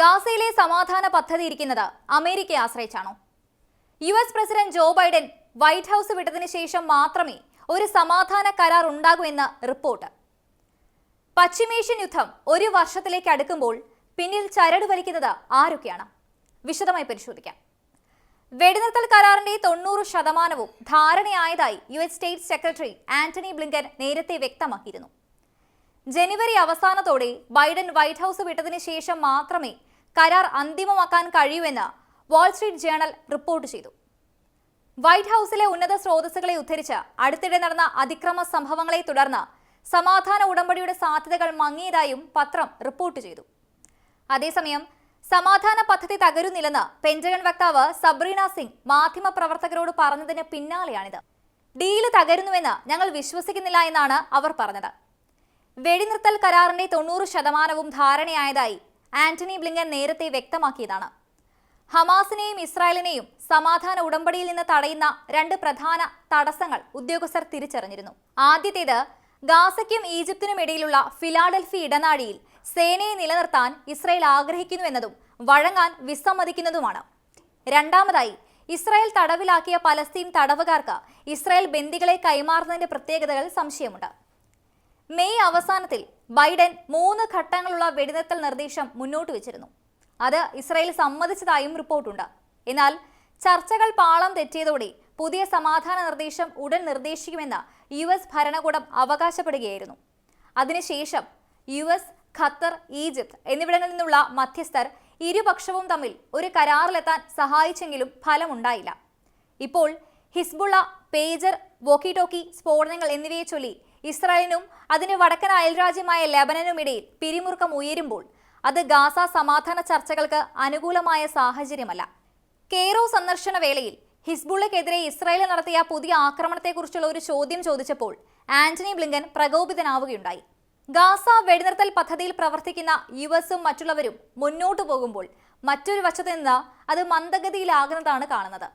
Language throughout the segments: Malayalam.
ഗാസയിലെ സമാധാന പദ്ധതി ഇരിക്കുന്നത് അമേരിക്കയെ ആശ്രയിച്ചാണോ? U S president Joe Biden White House വിട്ടതിന് ശേഷം മാത്രമേ ഒരു സമാധാന കരാർ ഉണ്ടാകൂ എന്ന് റിപ്പോർട്ട്. പശ്ചിമേഷ്യൻ യുദ്ധം ഒരു വർഷത്തിലേക്ക് അടുക്കുമ്പോൾ പിന്നിൽ ചരട് വലിക്കുന്നത് ആരൊക്കെയാണ്? വിശദമായി പരിശോധിക്കാം. വെടിനിർത്തൽ കരാറിന്റെ തൊണ്ണൂറ് ശതമാനവും ധാരണയായതായി U S state secretary Antony Blinken നേരത്തെ വ്യക്തമാക്കിയിരുന്നു. ജനുവരി അവസാനത്തോടെ ബൈഡൻ വൈറ്റ് ഹൗസ് വിട്ടതിന് ശേഷം മാത്രമേ കരാർ അന്തിമമാക്കാൻ കഴിയുമെന്ന് വാൾസ്ട്രീറ്റ് ജേണൽ റിപ്പോർട്ട് ചെയ്തു. വൈറ്റ് ഹൌസിലെ ഉന്നത സ്രോതസ്സുകളെ ഉദ്ധരിച്ച് അടുത്തിടെ നടന്ന അതിക്രമ സംഭവങ്ങളെ തുടർന്ന് സമാധാന ഉടമ്പടിയുടെ സാധ്യതകൾ മങ്ങിയതായും പത്രം റിപ്പോർട്ട് ചെയ്തു. അതേസമയം സമാധാന പദ്ധതി തകരുന്നില്ലെന്ന് പെന്റഗൺ വക്താവ് സബ്രീന സിംഗ് മാധ്യമപ്രവർത്തകരോട് പറഞ്ഞതിന് പിന്നാലെയാണിത്. ഡീൽ തകരുന്നുവെന്ന് ഞങ്ങൾ വിശ്വസിക്കുന്നില്ല എന്നാണ് അവർ പറഞ്ഞത്. വെടിനിർത്തൽ കരാറിന്റെ തൊണ്ണൂറ് ശതമാനവും ധാരണയായതായി ആന്റണി ബ്ലിങ്കൻ നേരത്തെ വ്യക്തമാക്കിയതാണ്. ഹമാസിനെയും ഇസ്രായേലിനെയും സമാധാന ഉടമ്പടിയിൽ നിന്ന് തടയുന്ന രണ്ട് പ്രധാന തടസ്സങ്ങൾ ഉദ്യോഗസ്ഥർ തിരിച്ചറിഞ്ഞിരുന്നു. ആദ്യത്തേത് ഗാസയ്ക്കും ഈജിപ്തിനും ഇടയിലുള്ള ഫിലാഡൽഫി ഇടനാഴിയിൽ സേനയെ നിലനിർത്താൻ ഇസ്രായേൽ ആഗ്രഹിക്കുന്നുവെന്നതും വഴങ്ങാൻ വിസമ്മതിക്കുന്നതുമാണ്. രണ്ടാമതായി ഇസ്രായേൽ തടവിലാക്കിയ പലസ്തീൻ തടവുകാർക്ക് ഇസ്രായേൽ ബന്ദികളെ കൈമാറുന്നതിന്റെ പ്രത്യേകതകൾ സംശയമുണ്ട്. മെയ് അവസാനത്തിൽ ബൈഡൻ മൂന്ന് ഘട്ടങ്ങളുള്ള വെടിനിർത്തൽ നിർദ്ദേശം മുന്നോട്ട് വെച്ചിരുന്നു. അത് ഇസ്രയേൽ സമ്മതിച്ചതായും റിപ്പോർട്ടുണ്ട്. എന്നാൽ ചർച്ചകൾ പാളം തെറ്റിയതോടെ പുതിയ സമാധാന നിർദ്ദേശം ഉടൻ നിർദ്ദേശിക്കുമെന്ന് യു എസ് ഭരണകൂടം അവകാശപ്പെടുകയായിരുന്നു. അതിനുശേഷം യു എസ് ഖത്തർ ഈജിപ്ത് എന്നിവിടങ്ങളിൽ നിന്നുള്ള മധ്യസ്ഥർ ഇരുപക്ഷവും തമ്മിൽ ഒരു കരാറിലെത്താൻ സഹായിച്ചെങ്കിലും ഫലമുണ്ടായില്ല. ഇപ്പോൾ ഹിസ്ബുള്ള പേജർ വോക്കിടോക്കി സ്ഫോടനങ്ങൾ എന്നിവയെ ചൊല്ലി ഇസ്രായേലിനും അതിന് വടക്കൻ അയൽരാജ്യമായ ലെബനനും ഇടയിൽ പിരിമുറുക്കം ഉയരുമ്പോൾ അത് ഗാസ സമാധാന ചർച്ചകൾക്ക് അനുകൂലമായ സാഹചര്യമല്ല. കെയ്റോ സന്ദർശന വേളയിൽ ഹിസ്ബുള്ളക്കെതിരെ ഇസ്രായേൽ നടത്തിയ പുതിയ ആക്രമണത്തെക്കുറിച്ചുള്ള ഒരു ചോദ്യം ചോദിച്ചപ്പോൾ ആന്റണി ബ്ലിങ്കൻ പ്രകോപിതനാവുകയുണ്ടായി. ഗാസ വെടിനിർത്തൽ പദ്ധതിയിൽ പ്രവർത്തിക്കുന്ന യു എസും മറ്റുള്ളവരും മുന്നോട്ടു പോകുമ്പോൾ മറ്റൊരു വശത്ത് നിന്ന് അത് മന്ദഗതിയിലാകുന്നതാണ് കാണുന്നത്.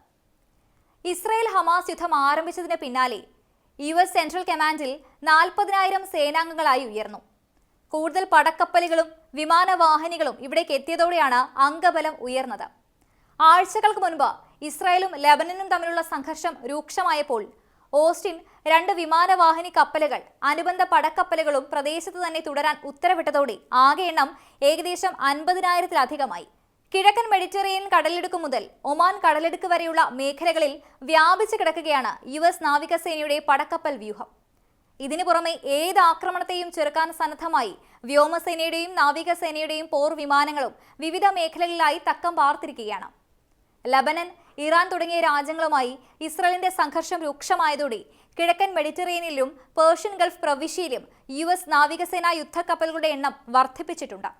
ഇസ്രായേൽ ഹമാസ് യുദ്ധം ആരംഭിച്ചതിന് പിന്നാലെ യു എസ് സെൻട്രൽ കമാൻഡിൽ നാൽപ്പതിനായിരം സേനാംഗങ്ങളായി ഉയർന്നു. കൂടുതൽ പടക്കപ്പലുകളും വിമാനവാഹിനികളും ഇവിടേക്ക് എത്തിയതോടെയാണ് അംഗബലം ഉയർന്നത്. ആഴ്ചകൾക്ക് മുൻപ് ഇസ്രായേലും ലബനനും തമ്മിലുള്ള സംഘർഷം രൂക്ഷമായപ്പോൾ ഓസ്റ്റിൻ രണ്ട് വിമാനവാഹിനി കപ്പലുകൾ അനുബന്ധ പടക്കപ്പലുകളും പ്രദേശത്ത് തന്നെ തുടരാൻ ഉത്തരവിട്ടതോടെ ആകെ എണ്ണം ഏകദേശം അൻപതിനായിരത്തിലധികമായി. കിഴക്കൻ മെഡിറ്ററേനിയൻ കടലിടുക്ക് മുതൽ ഒമാൻ കടലിടുക്ക് വരെയുള്ള മേഖലകളിൽ വ്യാപിച്ചു കിടക്കുകയാണ് യു എസ് നാവികസേനയുടെ പടക്കപ്പൽ വ്യൂഹം. ഇതിനു പുറമെ ഏത് ആക്രമണത്തെയും ചെറുക്കാൻ സന്നദ്ധമായി വ്യോമസേനയുടെയും നാവികസേനയുടെയും പോർ വിമാനങ്ങളും വിവിധ മേഖലകളിലായി തക്കം പാർത്തിരിക്കുകയാണ്. ലബനൻ ഇറാൻ തുടങ്ങിയ രാജ്യങ്ങളുമായി ഇസ്രായേലിന്റെ സംഘർഷം രൂക്ഷമായതോടെ കിഴക്കൻ മെഡിറ്ററേനിയനിലും പേർഷ്യൻ ഗൾഫ് പ്രവിശ്യയിലും യു എസ് നാവികസേനാ യുദ്ധക്കപ്പലുകളുടെ എണ്ണം വർദ്ധിപ്പിച്ചിട്ടുണ്ട്.